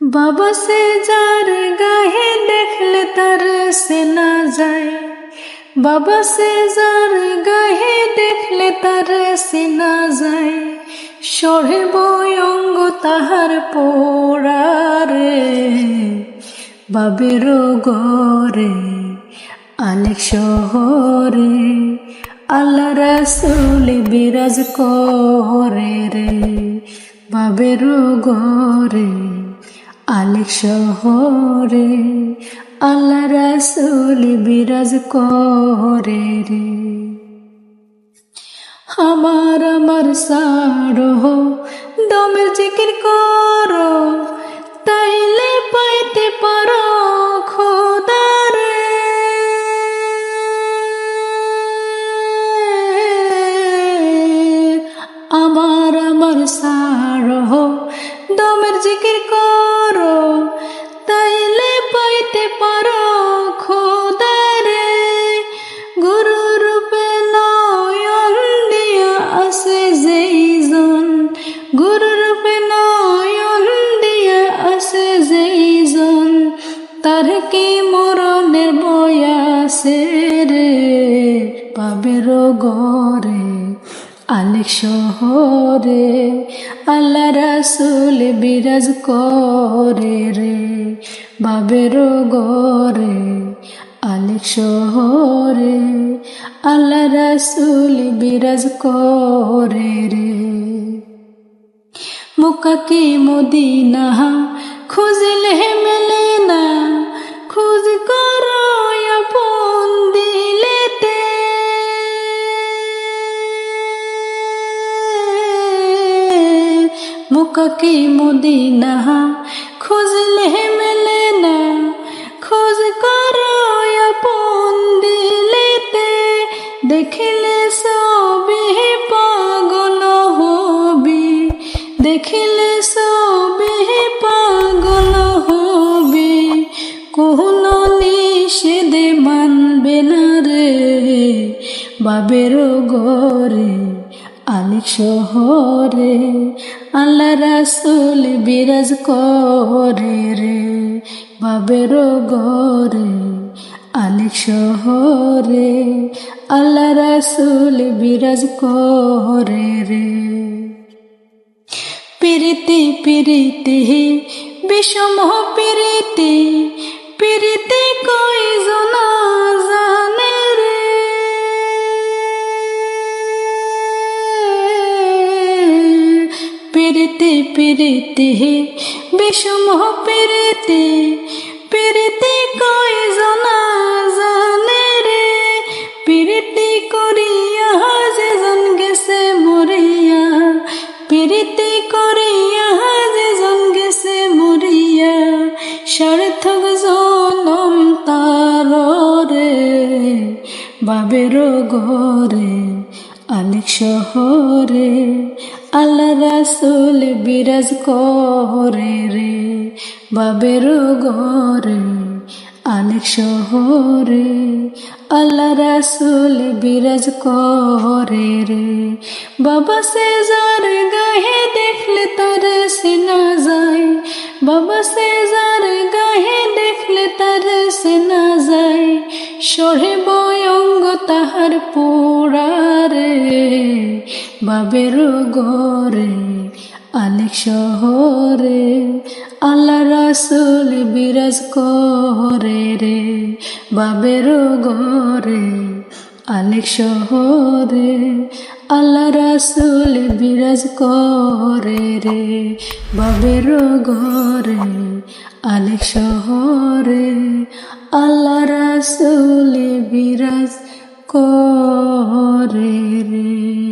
বাবা সে যার গাহে দেখলে তার সে না যায়। বাবা সে যার গাহে দেখলে তার সে না যায়। সরে অঙ্গ তাহার পোড়ারে বাবের গরে আলেক শহরে আল্লাহ রাসুল বিরাজ করে রে, বাবের গরে আলেক শহরে। আল্লাহ রাসুল বিরাজ করে রে। আমার আমার সারহ, দমের জিকির করো সারহ, দমের জিকির করো, তাইলে পাইতে পারো খোদারে গুরু রূপে নয়ন দিয়া আসে যেইজন গুরু রূপে নয়ন দিয়া আসে যেইজন তার কি মরণের বয়াসে রে? পাবের গরে আলেক শহরে আল্লাহ রাসুল বিরাজ করে রে, বাবের গরে আলেক শহরে আল্লাহ রাসুল বিরাজ করে রে। মুকাকি মদিনা? খুঁজলে মেলে মুকাকি মদিনা খুঁজলে মেলে না। খোঁজ করো আপন দিলেতে। দেখিলে সবে পাগল হবি। দেখিলে সবে পাগল হবি। কোন নিষেধে মানবে না রে। বাবের গরে আলেক শহরে আল্লাহ রাসুল বিরাজ করে রে, বাবের গরে আলেক শহরে আল্লাহ রাসুল বিরাজ করে রে। পিরিতি পিরিতি, বিষম পিরিতি পিরিতি কই জানে পিরিতি পিরিতি বিষম পিরিতি পিরিতি কই জনা জানে রে? পিরিতি করিয়া যেজন গেছে মরিয়া, পিরিতি করিয়া যেজন গেছে মরিয়া, সার্থক জনম তার বাবের গরে। আলেক শহরে আল্লাহ রাসুল বিরাজ করে রে। বাবের গরে আলেক শহরে আল্লাহ রাসুল বিরাজ করে রে। বাবা সে যার গাহে দেখলে তার সিনা যায়। বাবা সে যার গাহে দেখলে তার সিনা যায়। সরে বয়ঙ্গ তাহার পোড়ারে বাবের গরে আলেক শহরে, আল্লাহ রাসুল বিরাজ করে রে। বাবের গরে আলেক শহরে, আল্লাহ রাসুল বিরাজ করে রে। বাবের ঘরে আলেক শহরে, আল্লাহ রাসুল বিরাজ করে রে।